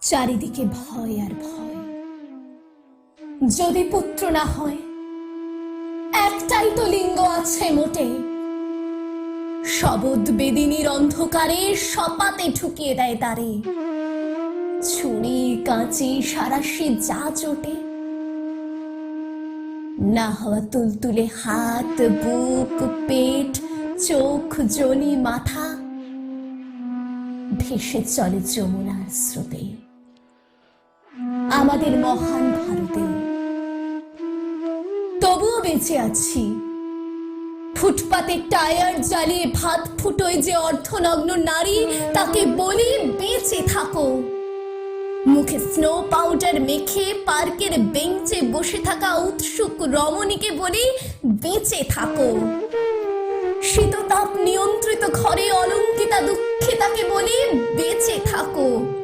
চারিদিকে ভয় আর ভয়। যদি পুত্র না হয়, একটাই তো লিঙ্গ আছে মোটে। শবদ বেদিনীর অন্ধকারে সপাতে ঠুকিয়ে দেয় তারে। ছুরি, কাঁচি, সারাশি যা চোটে। না হওয়া তুলতুলে হাত, বুক, পেট, চোখ, জনি, মাথা। ভেসে চলে যমুনার স্রোতে। আমাদের মহান ভারতে। তবুও বেঁচে আছি। ফুটপাতে টায়ার জ্বালিয়ে ভাত ফুটোয় যে অর্ধনগ্ন নারী, তাকে বলি বেঁচে থাকো। মুখে স্নো পাউডার মেখে পার্কের বেঞ্চে বসে থাকা উৎসুক রমণীকে বলি বেঁচে থাকো। শীততাপ নিয়ন্ত্রিত ঘরে অলঙ্কিতা দুঃখে তাকে বলি বেঁচে থাকো।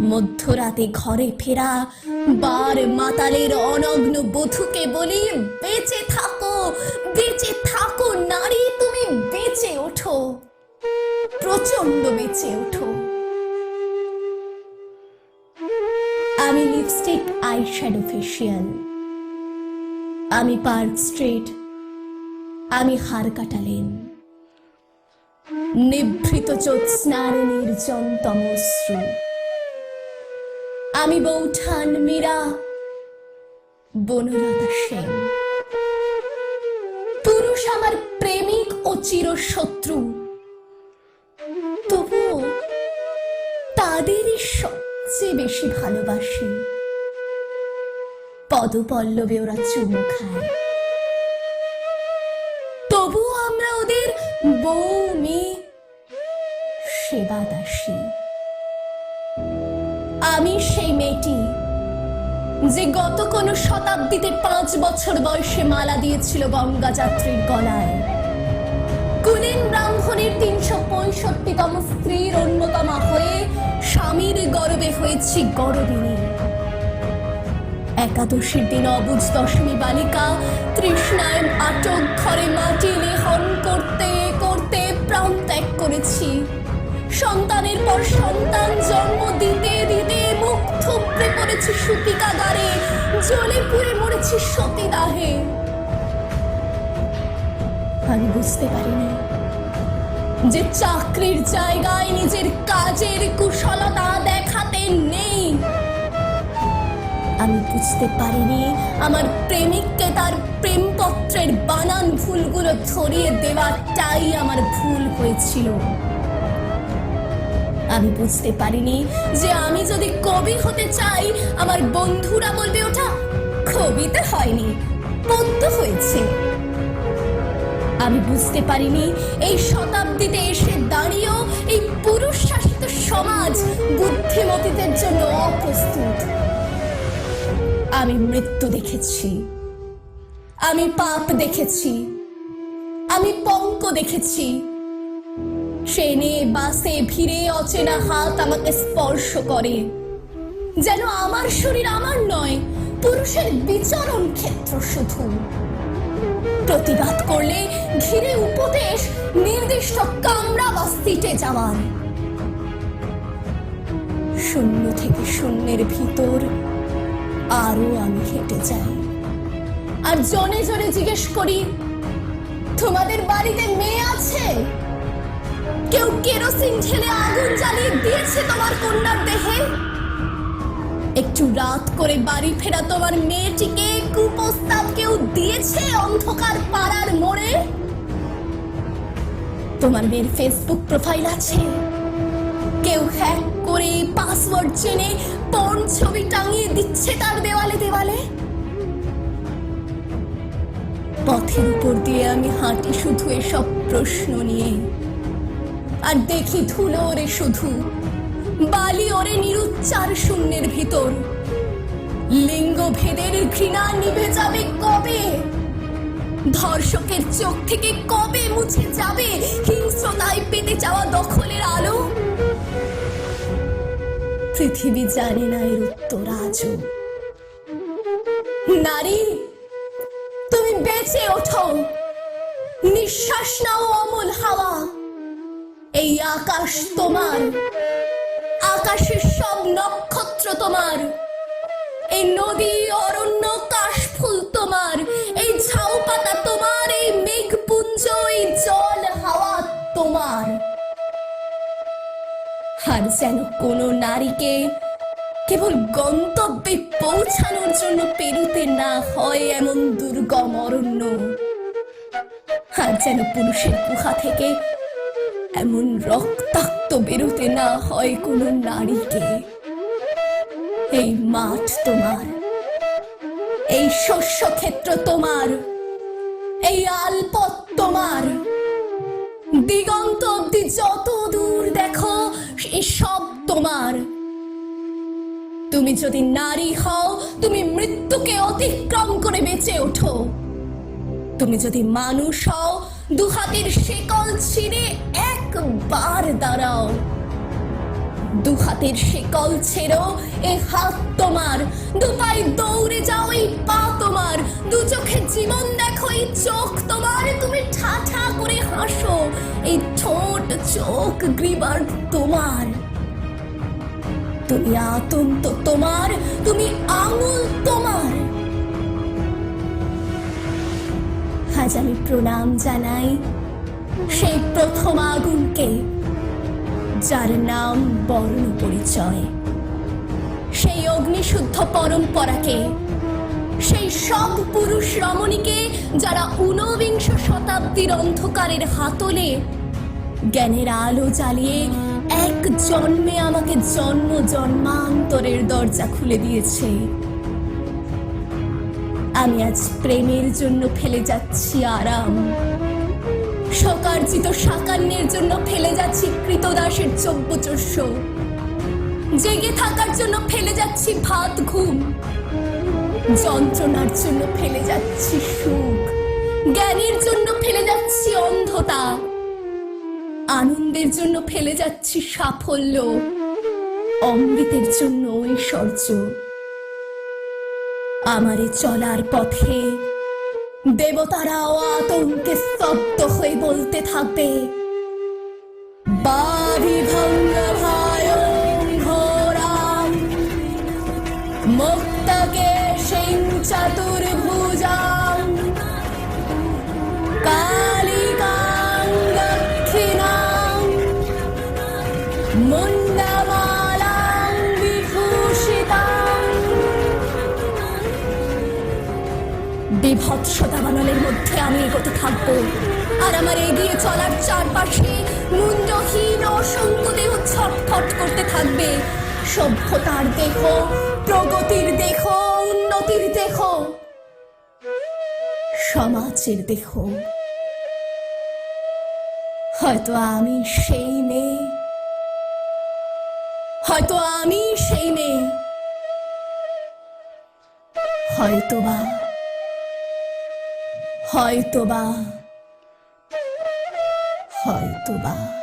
মধ্যরাতে ঘরে ফেরা, বার মাতালের অনগ্ন বধূকে বলি, বেঁচে থাকো বেঁচে থাকো, নারী, তুমি বেঁচে ওঠো প্রচণ্ড বেঁচে ওঠো। আমি লিপস্টিক আই শ্যাডো ফেশিয়াল আমি পার্ক স্ট্রিট আমি হার কাটালেন। নিভৃত জ্যোৎস্নার নির্জন তমশ্রু। আমি বৌঠান মীরা, বনলতা সেন। পুরুষ আমার প্রেমিক ও চিরশত্রু, তবুও তাদেরই সবচেয়ে বেশি ভালোবাসি। পদপল্লবে ওরা চুমু খায়। তবুও আমরা ওদের বউ মেয়ে সেবা দাসী আমি সেই মেয়েটি, যে গত কোন শতাব্দীতে পাঁচ বছর বয়সে মালা দিয়েছিল গঙ্গা যাত্রীর গলায়। কুলীন ব্রাহ্মণের তিনশো পঁয়ষট্টিতম স্ত্রীর অন্যতমা হয়ে স্বামীর গর্বে হয়েছি গরবিনী। একাদশীর দিন অবুজ দশমী বালিকা তৃষ্ণায় আটক ঘরে মাটি লেহন করতে করতে প্রাণ ত্যাগ করেছি। সন্তানের পর সন্তান জ্বলে পুড়ে মরেছি সতীদাহে। আমি বুঝতে পারিনি যে চাকরির জায়গায় নিজের কাজের কুশলতা দেখাতে নেই। আমি বুঝতে পারিনি আমার প্রেমিককে তার প্রেমপত্রের বানান ভুলগুলো ধরিয়ে দেওয়াটাই আমার ভুল হয়েছিল। আমি বুঝতে পারিনি যে আমি যদি কবি হতে চাই, আমার বন্ধুরা বলবে ওটা কবিতা হয়নি, পদ্য হয়েছে। আমি বুঝতে পারিনি এই শতাব্দীতে এসে দাঁড়িয়েও এই পুরুষ শাসিত সমাজ বুদ্ধিমতীদের জন্য অপ্রস্তুত। আমি মৃত্যু দেখেছি, আমি পাপ দেখেছি, আমি পঙ্ক দেখেছি ট্রেনে বাসে ভিড়ে অচেনা হাত আমাকে স্পর্শ করে। যেন আমার শরীর আমার নয়, পুরুষের বিচরণ ক্ষেত্র শুধু। প্রতিবাদ করলে ঘিরে উপদেশ, নির্দিষ্ট কামরা বা সিটে যাওয়ার। শূন্য থেকে শূন্যের ভিতর আরও আমি হেঁটে যাই। আর জনে জনে জিজ্ঞেস করি, তোমাদের বাড়িতে মেয়ে আছে? কেউ কেরোসিন ঢেলে আগুন জ্বালিয়ে দিয়েছে তোমার কন্যার দেহে? একটু রাত করে বাড়ি ফেরা তোমার মেয়েটিকে কুপ্রস্তাব কেউ দিয়েছে অন্ধকার পাড়ার মোড়ে? তোমার মেয়ের ফেসবুক প্রোফাইল আছে। কেউ হ্যাক করে পাসওয়ার্ড জেনে পর্ন ছবি টাঙিয়ে দিচ্ছে তার দেওয়ালে দেওয়ালে? পথের উপর দিয়ে আমি হাঁটি শুধু এসব প্রশ্ন নিয়ে। আর দেখি ধুলো ওরে শুধু। বালি ওরে নিরুচ্চার শূন্যের ভিতর। লিঙ্গ ভেদের ঘৃণা নিভে যাবে কবে? ধর্ষকের চোখ থেকে কবে মুছে যাবে হিংস্রতায় পেতে যাওয়া দখলের আলো? পৃথিবী জানে না এর উত্তর আজও। নারী, তুমি বেঁচে ওঠো। নিঃশ্বাস নাও অমল হাওয়া। এই আকাশ তোমার। আকাশের সব নক্ষত্র তোমার। এই নদী, অরণ্য, কাশফুল তোমার। এই ঝাউ পাতা তোমার, এই মেঘপুঞ্জ, এই জল হাওয়া তোমার। আর যেন কোনো নারীকে কেবল গন্তব্যে পৌঁছানোর জন্য পেরুতে না হয় এমন দুর্গম অরণ্য। আর যেন পুরুষের গুহা থেকে এমন রক্তাক্ত বেরোতে না হয় কোনো নারীকে। এই মাঠ তোমার, এই শস্য ক্ষেত্র তোমার, এই আলপথ তোমার। দিগন্ত অব্দি যত দূর দেখো সব তোমার। তুমি যদি নারী হও, তুমি মৃত্যুকে অতিক্রম করে বেঁচে ওঠো। তুমি যদি মানুষ হও দু হাতের শেকল ছিঁড়ে একবার দাঁড়াও। দু হাতের শেকল ছেড়ো, এ হাত তোমার। দু পায়ে দৌড়ে যাও, এই পা তোমার। দু চোখে জীবন দেখো, এই চোখ তোমার। তুমি ঠাঠা করে হাসো, এই ঠোঁট চোখ গ্রীবার তোমার। তুমি আতন্ত তোমার, তুমি আঙুল তোমার। আজ আমি প্রণাম জানাই। সেই প্রথম আগুনকে, যার নাম বর্ণ পরিচয়। সেই অগ্নিশুদ্ধ পরম্পরাকে, সেই সব পুরুষ রমণীকে, যারা ঊনবিংশ শতাব্দীর অন্ধকারের হাতলে জ্ঞানের আলো জ্বালিয়ে এক জন্মে আমাকে জন্ম জন্মান্তরের দরজা খুলে দিয়েছে। আমি আজ প্রেমের জন্য ফেলে যাচ্ছি আরাম। সকার্জিত সাকান্যের জন্য ফেলে যাচ্ছি কৃতদাসের চব্যচস্য জেগে থাকার জন্য ফেলে যাচ্ছি ভাত, ঘুম। যন্ত্রণার জন্য ফেলে যাচ্ছি সুখ। জ্ঞানের জন্য ফেলে যাচ্ছি অন্ধতা। আনন্দের জন্য ফেলে যাচ্ছি সাফল্য। অমৃতের জন্য ঐশ্বর্য। আমারে চলার পথে দেবতারাও আতঙ্কে স্তব্ধ হয়ে বলতে থাকবে বাবি ভঙ্গ ভায়ং ঘোরাম মুক্তকে সিং চতুর্ভুজাং কালিকাং বিভৎসতা বানালের মধ্যে আমি এগোতে থাকব। আর আমার এগিয়ে চলার চারপাশে মুন্ডহীন অসংখ্য দেহ ছটফট করতে থাকবে। সভ্যতার দেহ, প্রগতির দেহ, উন্নতির দেহ, সমাজের দেহ। হয়তো আমি সেই মেয়ে। হয়তো আমি সেই মেয়ে। হয়তোবা হয়তোবা হয়তোবা।